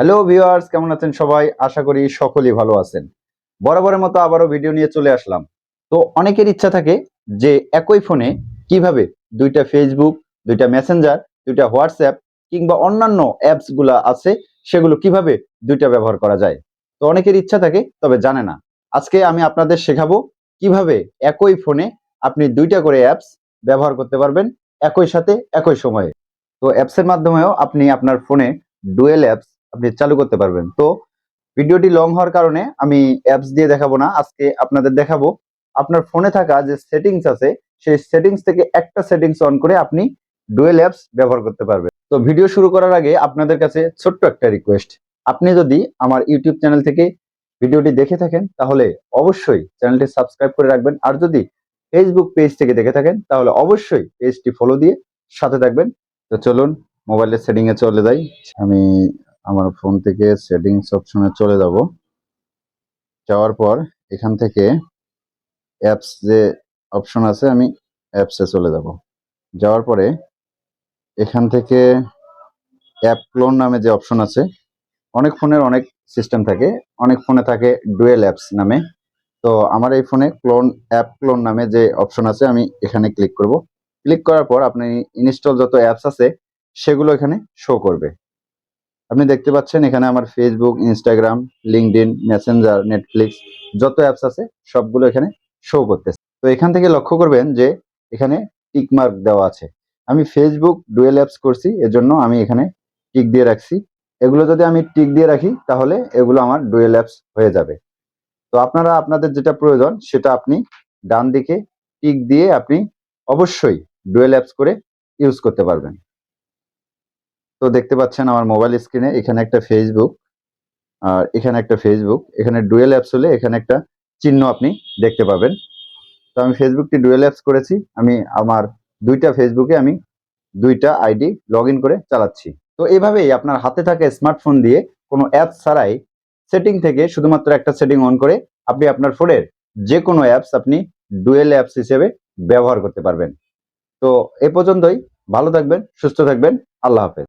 Hello viewers কেমন আছেন সবাই? আশা করি সকলেই ভালো আছেন। বরাবরের মতো আবারও ভিডিও নিয়ে চলে আসলাম। তো অনেকের ইচ্ছা থাকে যে একই ফোনে কীভাবে দুইটা ফেসবুক দুইটা মেসেঞ্জার দুইটা হোয়াটসঅ্যাপ কিংবা অন্যান্য অ্যাপসগুলা আছে, সেগুলো কীভাবে দুইটা ব্যবহার করা যায়? তো অনেকের ইচ্ছা থাকে, তবে জানে না। আজকে আমি আপনাদের শেখাবো কীভাবে একই ফোনে আপনি দুইটা করে অ্যাপস ব্যবহার করতে পারবেন, একই সাথে, একই সময়ে। তো অ্যাপসের মাধ্যমেও আপনি আপনার ফোনে ডুয়েল অ্যাপস আপনি চালু করতে পারবেন। তো ভিডিওটি লং হওয়ার কারণে আমি অ্যাপস দিয়ে দেখাবো না, আজকে আপনাদের দেখাবো। আপনার ফোনে থাকা যে সেটিংস আছে, সেই সেটিংস থেকে একটা সেটিংস অন করে আপনি ডুয়েল অ্যাপস ব্যবহার করতে পারবেন। তো ভিডিও শুরু করার আগে আপনাদের কাছে ছোট্ট একটা রিকোয়েস্ট আপনি যদি আমার ইউটিউব চ্যানেল থেকে ভিডিওটি দেখে থাকেন, তাহলে অবশ্যই চ্যানেলটি সাবস্ক্রাইব করে রাখবেন। আর যদি ফেসবুক পেজ থেকে দেখে থাকেন, তাহলে অবশ্যই পেজটি ফলো দিয়ে সাথে থাকবেন। তো চলুন মোবাইলের সেটিং এ চলে যাই। আমি আমার ফোন থেকে সেটিংস অপশনে চলে যাব। যাওয়ার পর এখান থেকে অ্যাপস যে অপশন আছে, আমি অ্যাপসে চলে যাব। যাওয়ার পরে এখান থেকে অ্যাপ ক্লোন নামে যে অপশন আছে, অনেক ফোনের অনেক সিস্টেম থাকে। অনেক ফোনে থাকে ডুয়েল অ্যাপস নামে। তো আমার এই ফোনে ক্লোন, অ্যাপ ক্লোন নামে যে অপশন আছে, আমি এখানে ক্লিক করব। ক্লিক করার পর আপনি ইনস্টল যত অ্যাপস আছে, সেগুলো এখানে শো করবে। আপনি দেখতে পাচ্ছেন এখানে আমার Facebook Instagram LinkedIn Messenger Netflix যত অ্যাপস আছে, সবগুলো এখানে শো করতেছে। তো এখান থেকে লক্ষ্য করবেন যে, এখানে টিক মার্ক দেওয়া আছে। আমি ফেসবুক ডুয়েল অ্যাপস করছি, এজন্য আমি এখানে টিক দিয়ে রাখছি। এগুলো যদি আমি টিক দিয়ে রাখি, তাহলে এগুলো আমার ডুয়েল অ্যাপস হয়ে যাবে। তো আপনারা, আপনাদের যেটা প্রয়োজন, সেটা আপনি ডান দিকে টিক দিয়ে আপনি অবশ্যই ডুয়েল অ্যাপস করে ইউজ করতে পারবেন। তো দেখতে পাচ্ছেন আমার মোবাইল স্ক্রিনে এখানে একটা ফেসবুক আর এখানে একটা ফেসবুক এখানে ডুয়েল অ্যাপস হলে এখানে একটা চিহ্ন আপনি দেখতে পাবেন। তো আমি ফেসবুকটি ডুয়েল অ্যাপস করেছি, আমি আমার দুইটা ফেসবুকে আমি দুইটা আইডি লগ করে চালাচ্ছি। তো এইভাবেই আপনার হাতে থাকা স্মার্টফোন দিয়ে কোনো অ্যাপস ছাড়াই সেটিং থেকে শুধুমাত্র একটা সেটিং অন করে আপনি আপনার ফোনের যে কোনো অ্যাপস আপনি ডুয়েল অ্যাপস হিসেবে ব্যবহার করতে পারবেন। তো এ পর্যন্তই, ভালো থাকবেন, সুস্থ থাকবেন, আল্লাহ হাফেজ।